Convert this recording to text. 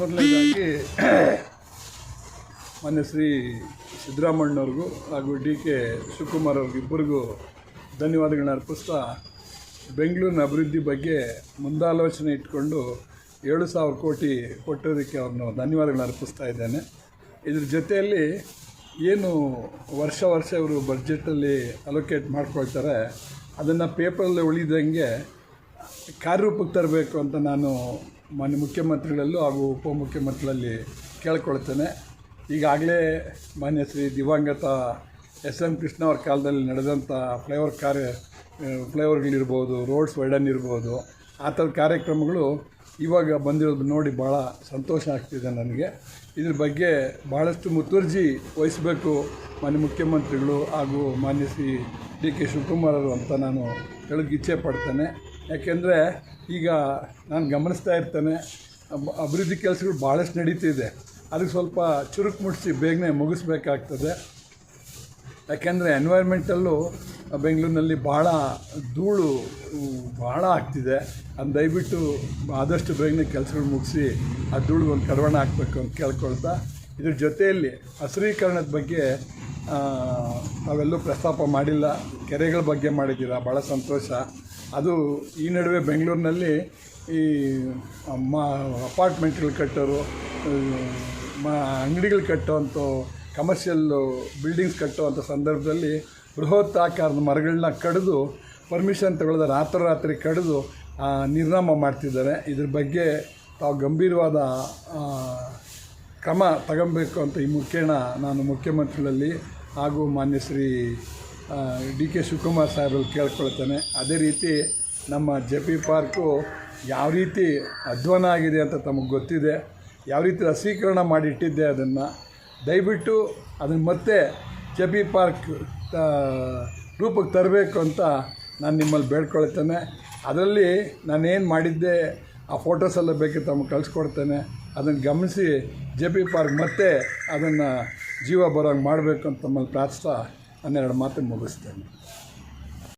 ಮೊದಲನೇದಾಗಿ ಮಾನ್ಯ ಶ್ರೀ ಸಿದ್ದರಾಮಣ್ಣವ್ರಿಗೂ ಹಾಗೂ ಡಿ ಕೆ ಶಿವಕುಮಾರ್ ಅವ್ರಿಗಿಬ್ಬರಿಗೂ ಧನ್ಯವಾದಗಳನ್ನ ಅರ್ಪಿಸ್ತಾ ಬೆಂಗಳೂರಿನ ಅಭಿವೃದ್ಧಿ ಬಗ್ಗೆ ಮುಂದಾಲೋಚನೆ ಇಟ್ಕೊಂಡು ಏಳು ಸಾವಿರ ಕೋಟಿ ಕೊಟ್ಟೋದಕ್ಕೆ ಅವ್ರನ್ನ ಧನ್ಯವಾದಗಳನ್ನ ಅರ್ಪಿಸ್ತಾ ಇದ್ದೇನೆ. ಇದ್ರ ಜೊತೆಯಲ್ಲಿ ಏನು ವರ್ಷ ವರ್ಷ ಇವರು ಬಡ್ಜೆಟಲ್ಲಿ ಅಲೋಕೇಟ್ ಮಾಡ್ಕೊಳ್ತಾರೆ, ಅದನ್ನು ಪೇಪರಲ್ಲಿ ಉಳಿದಂಗೆ ಕಾರ್ಯರೂಪಕ್ಕೆ ತರಬೇಕು ಅಂತ ನಾನು ಮಾನ್ಯ ಮುಖ್ಯಮಂತ್ರಿಗಳಲ್ಲೂ ಹಾಗೂ ಉಪಮುಖ್ಯಮಂತ್ರಿಗಳಲ್ಲಿ ಕೇಳ್ಕೊಳ್ತೇನೆ. ಈಗಾಗಲೇ ಮಾನ್ಯ ಶ್ರೀ ದಿವಂಗತ ಎಸ್ ಎಂ ಕೃಷ್ಣ ಅವ್ರ ಕಾಲದಲ್ಲಿ ನಡೆದಂಥ ಫ್ಲೈಓವರ್ ಕಾರ್ಯ, ಫ್ಲೈಓವರ್ಗಳಿರ್ಬೋದು, ರೋಡ್ಸ್ ವೈಡನ್ ಇರ್ಬೋದು, ಆ ಥರದ ಕಾರ್ಯಕ್ರಮಗಳು ಇವಾಗ ಬಂದಿರೋದು ನೋಡಿ ಭಾಳ ಸಂತೋಷ ಆಗ್ತಿದೆ ನನಗೆ. ಇದ್ರ ಬಗ್ಗೆ ಭಾಳಷ್ಟು ಮುತುರ್ಜಿ ವಹಿಸಬೇಕು ಮಾನ್ಯ ಮುಖ್ಯಮಂತ್ರಿಗಳು ಹಾಗೂ ಮಾನ್ಯ ಶ್ರೀ ಡಿ ಕೆ ಶಿವಕುಮಾರ್ ಅವರು ಅಂತ ನಾನು ಹೇಳೋಕ್ಕೆ ಇಚ್ಛೆ ಪಡ್ತೇನೆ. ಯಾಕೆಂದರೆ ಈಗ ನಾನು ಗಮನಿಸ್ತಾ ಇರ್ತೇನೆ ಅಭಿವೃದ್ಧಿ ಕೆಲಸಗಳು ಭಾಳಷ್ಟು ನಡೀತಿದೆ. ಅದಕ್ಕೆ ಸ್ವಲ್ಪ ಚುರುಕು ಮುಟ್ಟಿಸಿ ಬೇಗನೆ ಮುಗಿಸ್ಬೇಕಾಗ್ತದೆ. ಯಾಕೆಂದರೆ ಎನ್ವೈರ್ಮೆಂಟಲ್ಲೂ ಬೆಂಗಳೂರಿನಲ್ಲಿ ಭಾಳ ಧೂಳು ಭಾಳ ಆಗ್ತಿದೆ. ಅದು ದಯವಿಟ್ಟು ಆದಷ್ಟು ಬೇಗನೆ ಕೆಲಸಗಳು ಮುಗಿಸಿ ಆ ಧೂಳಿಗೆ ಒಂದು ಕಡವಣ ಹಾಕ್ಬೇಕು ಅಂತ ಕೇಳ್ಕೊಳ್ತಾ, ಇದ್ರ ಜೊತೆಯಲ್ಲಿ ಹಸಿರೀಕರಣದ ಬಗ್ಗೆ ತಾವೆಲ್ಲೂ ಪ್ರಸ್ತಾಪ ಮಾಡಿಲ್ಲ. ಕೆರೆಗಳ ಬಗ್ಗೆ ಮಾಡಿದ್ದೀರಾ? ಭಾಳ ಸಂತೋಷ. ಅದು ಈ ನಡುವೆ ಬೆಂಗಳೂರಿನಲ್ಲಿ ಈ ಮ, ಅಪಾರ್ಟ್ಮೆಂಟ್ಗಳು ಕಟ್ಟೋರು ಮ, ಅಂಗಡಿಗಳು ಕಟ್ಟೋವಂಥ ಕಮರ್ಷಿಯಲ್ಲು ಬಿಲ್ಡಿಂಗ್ಸ್ ಕಟ್ಟುವಂಥ ಸಂದರ್ಭದಲ್ಲಿ ಬೃಹತ್ ಆಕಾರದ ಮರಗಳನ್ನ ಕಡಿದು ಪರ್ಮಿಷನ್ ತಗೊಳ್ಳೋದು ರಾತ್ರೋರಾತ್ರಿ ಕಡಿದು ನಿರ್ನಾಮ ಮಾಡ್ತಿದ್ದಾರೆ. ಇದ್ರ ಬಗ್ಗೆ ತಾವು ಗಂಭೀರವಾದ ಕ್ರಮ ತಗೊಬೇಕು ಅಂತ ಈ ಮುಖೇನ ನಾನು ಮುಖ್ಯಮಂತ್ರಿಗಳಲ್ಲಿ ಹಾಗೂ ಮಾನ್ಯ ಶ್ರೀ ಡಿ ಕೆ ಶಿವಕುಮಾರ್ ಸಾಹೇಬ್ರಲ್ಲಿ ಕೇಳ್ಕೊಳ್ತೇನೆ. ಅದೇ ರೀತಿ ನಮ್ಮ ಜೆ ಪಿ ಪಾರ್ಕು ಯಾವ ರೀತಿ ಅಧ್ವಾನ ಆಗಿದೆ ಅಂತ ತಮಗೆ ಗೊತ್ತಿದೆ. ಯಾವ ರೀತಿ ರಸೀಕರಣ ಮಾಡಿಟ್ಟಿದ್ದೆ ಅದನ್ನು. ದಯವಿಟ್ಟು ಅದನ್ನು ಮತ್ತೆ ಜೆ ಪಿ ಪಾರ್ಕ್ ರೂಪಕ್ಕೆ ತರಬೇಕು ಅಂತ ನಾನು ನಿಮ್ಮಲ್ಲಿ ಬೇಡ್ಕೊಳ್ತೇನೆ. ಅದರಲ್ಲಿ ನಾನೇನು ಮಾಡಿದ್ದೆ, ಆ ಫೋಟೋಸ್ ಎಲ್ಲ ಬೇಕಿತ್ತು ತಮಗೆ ಕಳಿಸ್ಕೊಡ್ತೇನೆ. ಅದನ್ನು ಗಮನಿಸಿ ಜೆ ಪಿ ಪಾರ್ಕ್ ಮತ್ತೆ ಅದನ್ನು ಜೀವ ಬರೋಂಗೆ ಮಾಡಬೇಕು ಅಂತ ತಮ್ಮಲ್ಲಿ ಪ್ರಾರ್ಥಿಸ್ತಾ ಹನ್ನೆರಡು ಮಾತು ಮುಗಿಸ್ತೇನೆ.